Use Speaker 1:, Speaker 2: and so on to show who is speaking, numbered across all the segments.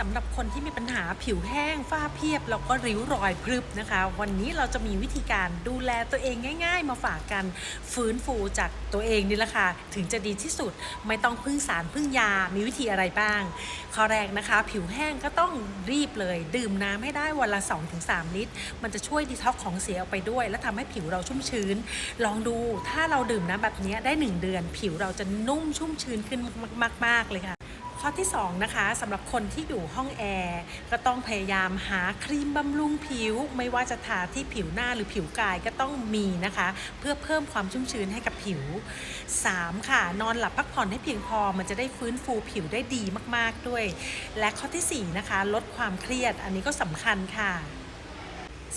Speaker 1: สำหรับคนที่มีปัญหาผิวแห้งฝ้าเพียบ แล้วก็ริ้วรอยพรึบนะคะ วันนี้เราจะมีวิธีการดูแลตัวเองง่าย ๆ มาฝากกันฟื้นฟูจากตัวเองนี่แหละค่ะถึงจะดีที่สุดไม่ต้องพึ่งสารพึ่งยามีวิธีอะไรบ้างข้อแรกนะคะ ผิวแห้งก็ต้องรีบเลย ดื่มน้ำให้ได้วันละ 2-3 ลิตร มันจะช่วยดีท็อกของเสียออกไปด้วย และทำให้ผิวเราชุ่มชื้น ลองดูถ้าเราดื่มน้ำแบบนี้ได้ 1 เดือน ผิวเราจะนุ่มชุ่มชื้นขึ้นมากๆเลยค่ะ ข้อที่2นะคะสำหรับคนที่อยู่ห้องแอร์ก็ต้องพยายามหาครีมบำรุงผิว ไม่ว่าจะทาที่ผิวหน้าหรือผิวกายก็ต้องมีนะคะ เพื่อเพิ่มความชุ่มชื้นให้กับผิว 3. ค่ะ นอนหลับพักผ่อนให้เพียงพอมันจะได้ฟื้นฟูผิวได้ดีมากๆด้วย และข้อทีสี่4นะคะลดความเครียดอันนี้ก็สำคัญค่ะ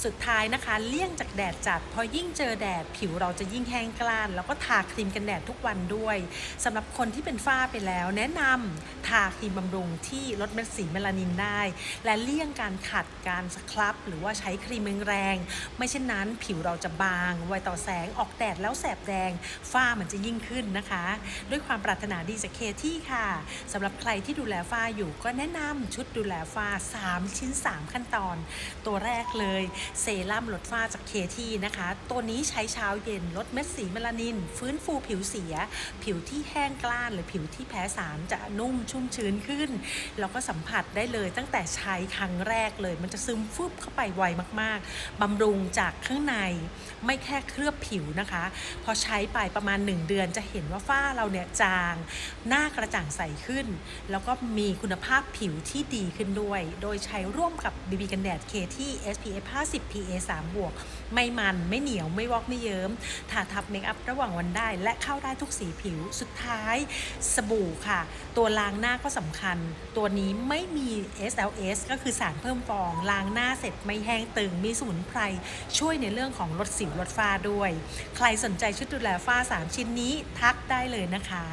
Speaker 1: สุดท้ายนะคะ เลี่ยงจากแดดจัด พอยิ่งเจอแดดผิวเราจะยิ่งแห้งกล้าน แล้วก็ทาครีมกันแดดทุกวันด้วยสำหรับคนที่เป็นฝ้าไปแล้ว แนะนำทาครีมบำรุงที่ลดเม็ดสีเมลานินได้ และเลี่ยงการขัดการสครับ หรือว่าใช้ครีมแรงๆไม่เช่นนั้นผิวเราจะบาง ไวต่อแสงออกแดดแล้วแสบแดง ฝ้ามันจะยิ่งขึ้นนะคะ ด้วยความปรารถนาดีจากเคที่ค่ะสำหรับใครที่ดูแลฝ้าอยู่ก็แนะนำชุดดูแลฝ้า 3 ชิ้น 3 ขั้นตอน ตัวแรกเลยเซรั่มลดฝ้าจากเคที่นะคะ ตัวนี้ใช้เช้าเย็นลดเม็ดสีเมลานิน ฟื้นฟูผิวเสีย ผิวที่แห้งกล้านหรือผิวที่แพ้สารจะนุ่มชุ่มชื้นขึ้น แล้วก็สัมผัสได้เลยตั้งแต่ใช้ครั้งแรกเลย มันจะซึมฟึบเข้าไปไวมากๆบำรุงจากข้างในไม่แค่เคลือบผิวนะคะ พอใช้ไปประมาณ 1 เดือนจะเห็นว่าฝ้าเราเนี่ยจาง หน้ากระจ่างใสขึ้น แล้วก็มีคุณภาพผิวที่ดีขึ้นด้วย โดยใช้ร่วมกับ BB กันแดด KT SPF 50 PA 3 บวก ไม่มันไม่เหนียวไม่วอกไม่เยิ้มทาทับเมคอัพระหว่างวันได้ และเข้าได้ทุกสีผิวสุดท้ายสบู่ค่ะ ตัวล้างหน้าก็สำคัญ ตัวนี้ไม่มี SLS ก็คือสารเพิ่มฟอง ล้างหน้าเสร็จไม่แห้งตึง มีสมุนไพร ช่วยในเรื่องของลดสิวลดฝ้าด้วย ใครสนใจชุดดูแลฝ้า 3 ชิ้นนี้ทักได้เลยนะคะ